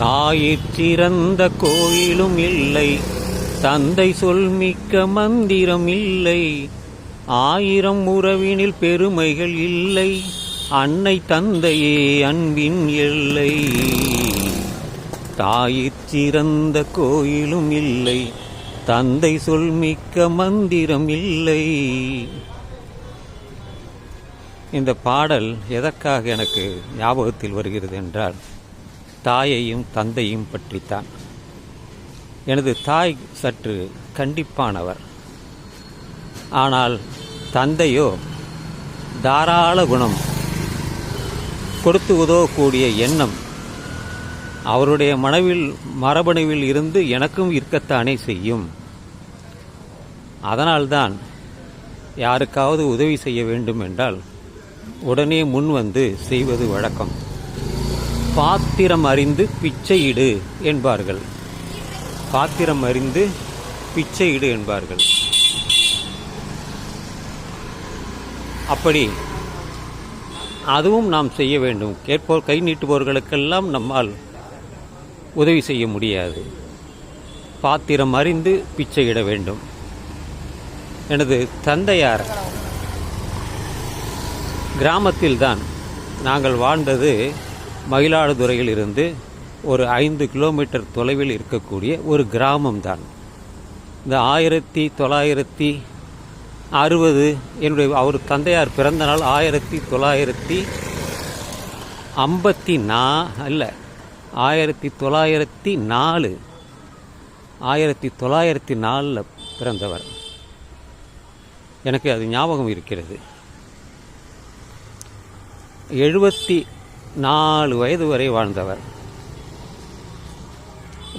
தாயிற் சிறந்த கோயிலும் இல்லை. தந்தை சொல்மிக்க மந்திரம் இல்லை. ஆயிரம் உறவினில் பெருமைகள் இல்லை. அன்னை தந்தையே அன்பின் எல்லை. தாயிற் சிறந்த கோயிலும் இல்லை. தந்தை சொல்மிக்க மந்திரம் இல்லை. இந்த பாடல் எதற்காக எனக்கு ஞாபகத்தில் வருகிறது என்றால் தாயையும் தந்தையும் பற்றித்தான். எனது தாய் சற்று கண்டிப்பானவர். ஆனால் தந்தையோ தாராள குணம் கொடுத்து உதவக்கூடிய எண்ணம் அவருடைய மனவில் மரபணுவில் இருந்து எனக்கும் இருக்கத்தானே செய்யும். அதனால்தான் யாருக்காவது உதவி செய்ய வேண்டும் என்றால் உடனே முன் வந்து செய்வது வழக்கம். பாத்திரம் அறிந்து பிச்சையிடு என்பார்கள். பாத்திரம் அறிந்து பிச்சையிடு என்பார்கள். அப்படி அதுவும் நாம் செய்ய வேண்டும். கேட்போர் கை நீட்டுபவர்களுக்கெல்லாம் நம்மால் உதவி செய்ய முடியாது. பாத்திரம் அறிந்து பிச்சையிட வேண்டும். எனது தந்தையார் கிராமத்தில்தான் நாங்கள் வாழ்ந்தது மயிலாடுதுறையில் இருந்து ஒரு ஐந்து கிலோமீட்டர் தொலைவில் இருக்கக்கூடிய ஒரு கிராமம்தான். இந்த ஆயிரத்தி தொள்ளாயிரத்தி அறுபது என்னுடைய அவர் தந்தையார் பிறந்த நாள் ஆயிரத்தி தொள்ளாயிரத்தி ஐம்பத்தி நா அல்ல ஆயிரத்தி தொள்ளாயிரத்தி நாலு ஆயிரத்தி தொள்ளாயிரத்தி நாலில் பிறந்தவர். எனக்கு அது ஞாபகம் இருக்கிறது. எழுபத்தி நாலு வயது வரை வாழ்ந்தவர்.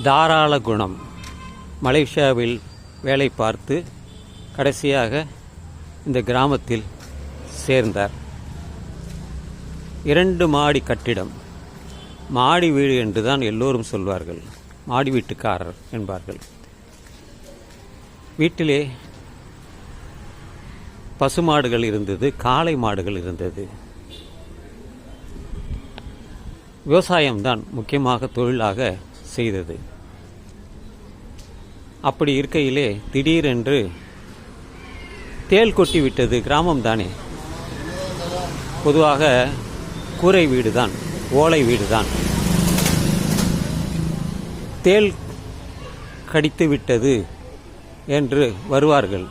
தாராள குணம். மலேசியாவில் வேலை பார்த்து கடைசியாக இந்த கிராமத்தில் சேர்ந்தார். இரண்டு மாடி கட்டிடம். மாடி வீடு என்று தான் எல்லோரும் சொல்வார்கள். மாடி வீட்டுக்காரர் என்பார்கள். வீட்டிலே பசுமாடுகள் இருந்தது காளை மாடுகள் இருந்தது. விவசாயம்தான் முக்கியமாக தொழிலாக செய்தது. அப்படி இருக்கையிலே திடீரென்று தேள் கொட்டி விட்டது கிராமம் தானே பொதுவாக கூரை வீடு தான் ஓலை வீடு தான் தேள் கடித்து விட்டது என்று வருவார்கள்.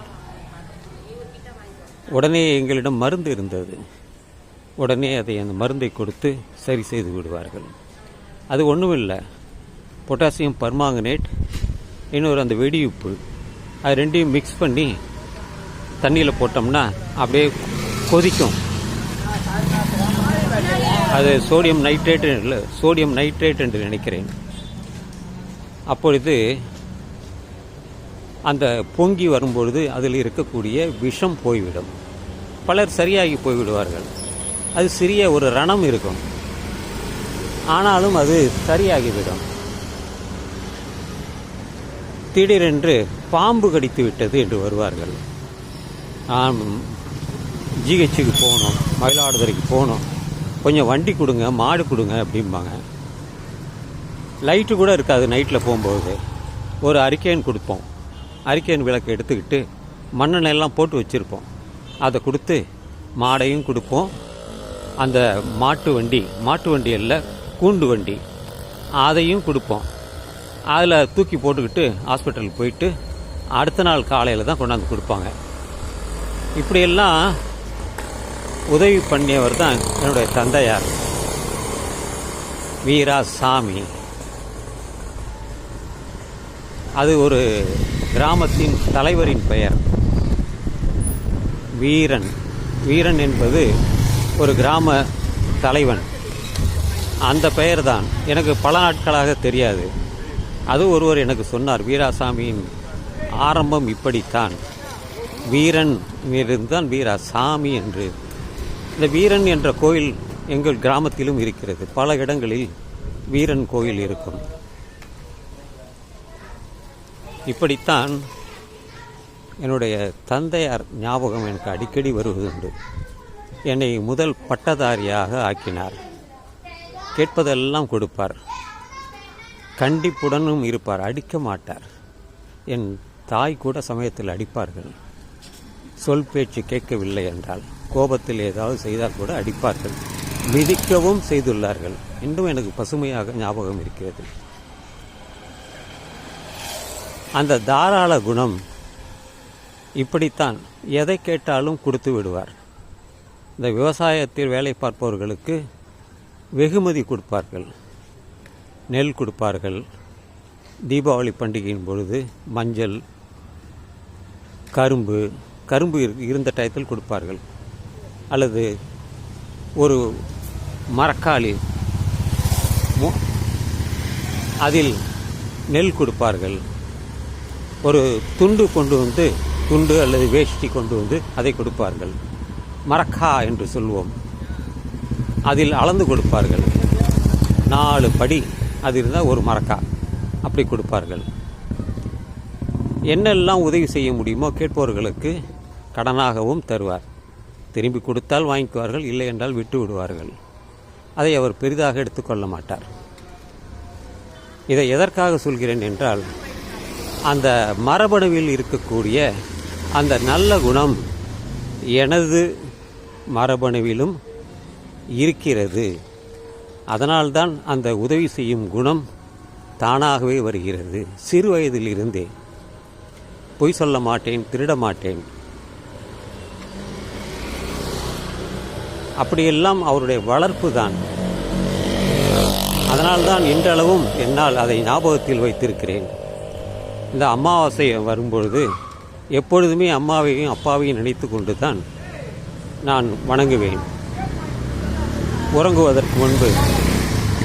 உடனே எங்களிடம் மருந்து இருந்தது. உடனே அதை அந்த மருந்தை கொடுத்து சரி செய்து விடுவார்கள். அது ஒன்றும் இல்லை பொட்டாசியம் பர்மாங்கனேட் இன்னொரு அந்த வெடியுப்பு அது ரெண்டையும் மிக்ஸ் பண்ணி தண்ணியில் போட்டோம்னா அப்படியே கொதிக்கும். அது சோடியம் நைட்ரேட் இல்லை சோடியம் நைட்ரேட் என்று நினைக்கிறேன். அப்பொழுது அந்த பொங்கி வரும்பொழுது அதில் இருக்கக்கூடிய விஷம் போய்விடும். பலர் சரியாகி போய்விடுவார்கள். அது சிறிய ஒரு ரணம் இருக்கும். ஆனாலும் அது சரியாகிவிடும். திடீரென்று பாம்பு கடித்து விட்டது என்று வருவார்கள். ஜிஹெச்சுக்கு போகணும் மயிலாடுதுறைக்கு போகணும். கொஞ்சம் வண்டி கொடுங்க மாடு கொடுங்க அப்படிம்பாங்க. லைட்டு கூட இருக்காது நைட்டில் போகும்போது. ஒரு அரிக்கேன் கொடுப்போம். அரிக்கேன் விளக்கு எடுத்துக்கிட்டு மண்ணெண்ணெய் எல்லாம் போட்டு வச்சுருப்போம். அதை கொடுத்து மாடையும் கொடுப்போம். அந்த மாட்டு வண்டி மாட்டு வண்டி இல்லை கூண்டு வண்டி. அதையும் கொடுப்போம். அதில் தூக்கி போட்டுக்கிட்டு ஹாஸ்பிட்டலுக்கு போயிட்டு அடுத்த நாள் காலையில் தான் கொண்டாந்து கொடுப்பாங்க. இப்படியெல்லாம் உதவி பண்ணியவர் தான் என்னுடைய தந்தையார். வீரா சாமி அது ஒரு கிராமத்தின் தலைவரின் பெயர். வீரன். வீரன் என்பது ஒரு கிராம தலைவன். அந்த பெயர் தான் எனக்கு பல நாட்களாக தெரியாது. அது ஒருவர் எனக்கு சொன்னார் வீராசாமியின் ஆரம்பம் இப்படித்தான். வீரன் தான் வீராசாமி என்று. இந்த வீரன் என்ற கோயில் எங்கள் கிராமத்திலும் இருக்கிறது. பல இடங்களில் வீரன் கோயில் இருக்கும். இப்படித்தான் என்னுடைய தந்தையார் ஞாபகம் எனக்கு அடிக்கடி வருவதுண்டு. என்னை முதல் பட்டதாரியாக ஆக்கினார். கேட்பதெல்லாம் கொடுப்பார். கண்டிப்புடனும் இருப்பார். அடிக்க மாட்டார். என் தாய் கூட சமயத்தில் அடிப்பார்கள். சொல் பேச்சு கேட்கவில்லை என்றால் கோபத்தில் ஏதாவது செய்தால் கூட அடிப்பார்கள். மிதிக்கவும் செய்துள்ளார்கள். இன்னும் எனக்கு பசுமையாக ஞாபகம் இருக்கிறது. அந்த தாராள குணம் இப்படித்தான். எதை கேட்டாலும் கொடுத்து விடுவார். இந்த விவசாயத்தில் வேலை பார்ப்பவர்களுக்கு வெகுமதி கொடுப்பார்கள் நெல் கொடுப்பார்கள் தீபாவளி பண்டிகையின் பொழுது மஞ்சள் கரும்பு கரும்பு இரு- இருந்த டயத்தில் கொடுப்பார்கள். அல்லது ஒரு மரக்காலி மு- அதில் நெல் கொடுப்பார்கள். ஒரு துண்டு கொண்டு வந்து துண்டு அல்லது வேஷ்டி கொண்டு வந்து அதை கொடுப்பார்கள். மரக்கா என்று சொல்வோம். அதில் அளந்து கொடுப்பார்கள். நாலு படி அது இருந்தால் ஒரு மரக்கா. அப்படி கொடுப்பார்கள். என்னெல்லாம் உதவி செய்ய முடியுமோ கேட்பவர்களுக்கு கடனாகவும் தருவார். திரும்பி கொடுத்தால் வாங்கிக்குவார்கள் இல்லை என்றால் விட்டு விடுவார்கள். அதை அவர் பெரிதாக எடுத்துக்கொள்ள மாட்டார். இதை எதற்காக சொல்கிறேன் என்றால் அந்த மரபணுவில் இருக்கக்கூடிய அந்த நல்ல குணம் எனது மரபணுவிலும் இருக்கிறது. அதனால்தான் அந்த உதவி செய்யும் குணம் தானாகவே வருகிறது. சிறு வயதிலிருந்தே. பொய் சொல்ல மாட்டேன் திருட மாட்டேன். அப்படியெல்லாம் அவருடைய வளர்ப்பு தான். அதனால்தான் இன்றளவும் என்னால் அதை ஞாபகத்தில் வைத்திருக்கிறேன். இந்த அமாவாசை வரும்பொழுது எப்பொழுதுமே அம்மாவையும் அப்பாவையும் நினைத்து கொண்டு தான் நான் வணங்குவேன். உறங்குவதற்கு முன்பு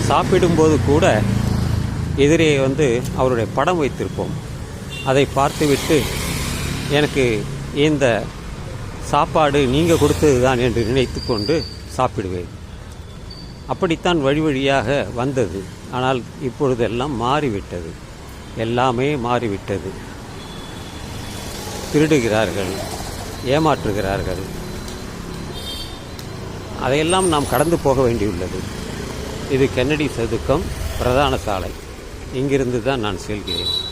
சாப்பிடும்போது கூட எதிரே வந்து அவருடைய படம் வைத்திருப்போம். அதை பார்த்துவிட்டு எனக்கு இந்த சாப்பாடு நீங்கள் கொடுத்தது தான் என்று நினைத்து கொண்டு சாப்பிடுவேன். அப்படித்தான் வழி வழியாக வந்தது. ஆனால் இப்பொழுதெல்லாம் மாறிவிட்டது. எல்லாமே மாறிவிட்டது. திருடுகிறார்கள் ஏமாற்றுகிறார்கள். அதையெல்லாம் நாம் கடந்து போக வேண்டியுள்ளது. இது கென்னடி சதுக்கம் பிரதான சாலை. இங்கிருந்து தான் நான் செல்கிறேன்.